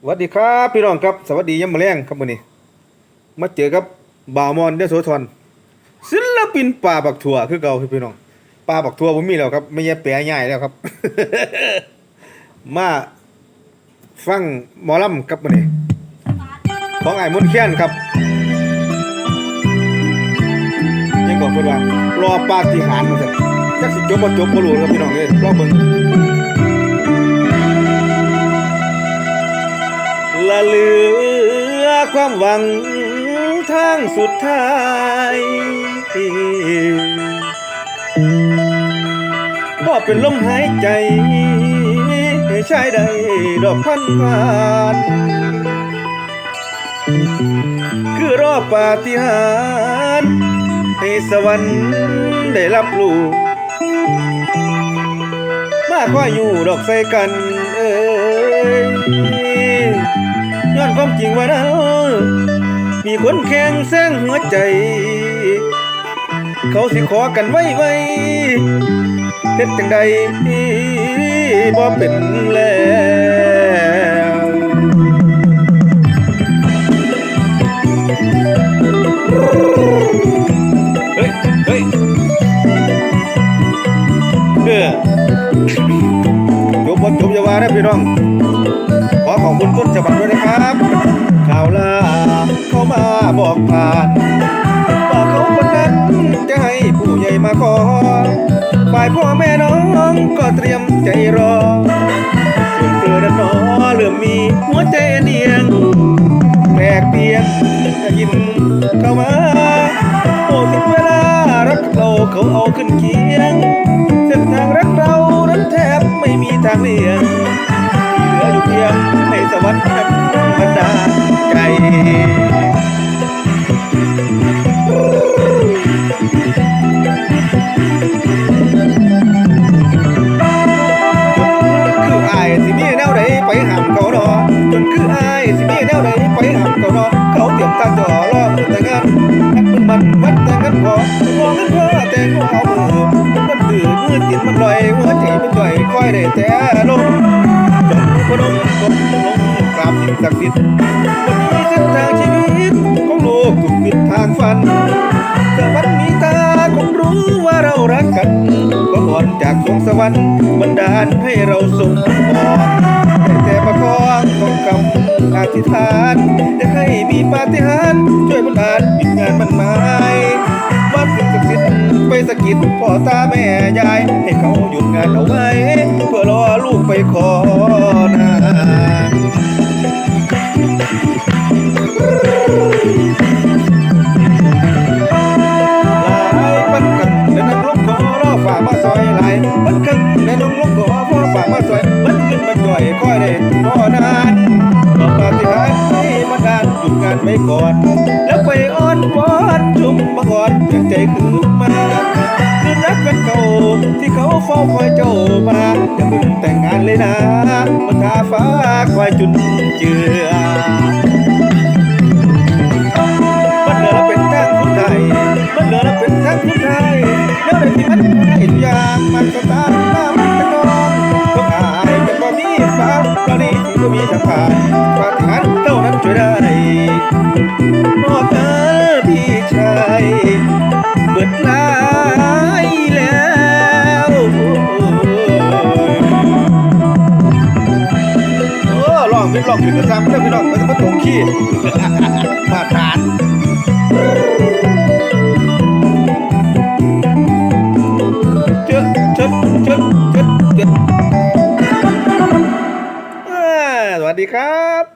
สวัสดีครับพี่น้องครับสวัสดียามมะแรงครับมื้อนี้ มาเจอกับบ่าวมอนเดโสธรศิลปินป่าบักถั่วคือเก่าคือพี่น้องป่าบักถั่วผมมีแล้วครับ ไม่ใช่แปรใหญ่แล้วครับ มาฟังหมอลำครับมื้อนี้ ของไอ้มนต์แค้นครับ ยังบอกเพิ่อนว่ารอปาฏิหาริย์มาซั่นจักสิจบบ่จบบ่รู้ครับพี่น้องเอ้ยรอเบิ่ง ละเหลือความหวังทางสุดท้ายก็เป็นลมหายใจให้ชายใดดอกพันผ่านคือรอปาฏิหาริย์ให้สวรรค์ได้รับรู้มาคอยอยู่ดอกใส่กันเอ้ย ย้อนความจริงว่านั้นมีคนแข่งแซงหัวใจ เขาสิขอกันไว้ไว้เฮ็ดจังใดบ่เป็นแล้วเฮ้ยเฮ้ยเออจบบ่จบอย่าว่านะพี่น้อง ขอขอบคุณต้นฉบับด้วยนะครับข่าวลาเขามาบอกผ่านว่าเขาคนนั้นจะให้ผู้ใหญ่มาขอฝ่ายพ่อแม่น้องก็เตรียมใจรอส่วนเธอนั้นหนอเริ่มมีหัวใจเนียงแปลกเปลี่ยนได้ยินเข้ามาโอ้ถึงเวลารักเราเขาเอาขึ้นเคียงเส้นทางรักเรานั้นแทบไม่มีทางเลี่ยง วรรค์นั้นบรรดาลใจคืออายสิมีแนวใดไปหามเขาดอจนคืออายสิมีแนวใดไปหามเขาดอเขาเตรียมตั้งจ่อรอมือแต่งงานนักมึงมันวัดแต่งกันพอมองกันเพื่อแต่งเอามือมันตื่นมือติดมันลอยหัวใจมันลอยคอยได้แต่ลมจนพนมกบลงกราบสิ่งศักดิ์สิทธิ์วันนี้เส้นทางชีวิตของโลกถูกปิดทางฝันแต่วันมีตาคงรู้ว่าเรารักกันก็ก่อนจากสวงสวรรค์บันดาลให้เราสมพรได้แต่ประคองต้องกำอธิษฐานอยากให้มีปาฏิหาริย์ช่วยบันดาลปิดงานมันหมายวัดสิ่งศักดิ์สิทธิ์ไปสกิดพ่อตาแม่ยาย ให้เขาหยุดงานเอาไว้ เพื่อรอลูกไปขอ อยคอยได้พ่อนานขอปฏิหาริย์ให้มาดานจุดงานไม่ก่อน แล้วไปอ้อนวอนจุ่มมาก่อนเพียงใจคืนมาคือรักกันเก่าที่เขาเฝ้าคอยเจ้ามาอย่าเพิ่งแต่งงานเลยนะมันทาฟ้าคอยจุนเจือ ที่ก็มีทางผ่านปาฏิหาริย์เท่านั้นช่วยได้นอกเออพี่ชายเบิดลายแล้วโอ้ลองพี่ลองพี่กระซ้ำเด้อพี่น้องมันจะมาตรงขี้มาทานเจ็ดเจ็ดเจ็ดเจ็ดเจ็ดอ่ ดีครับ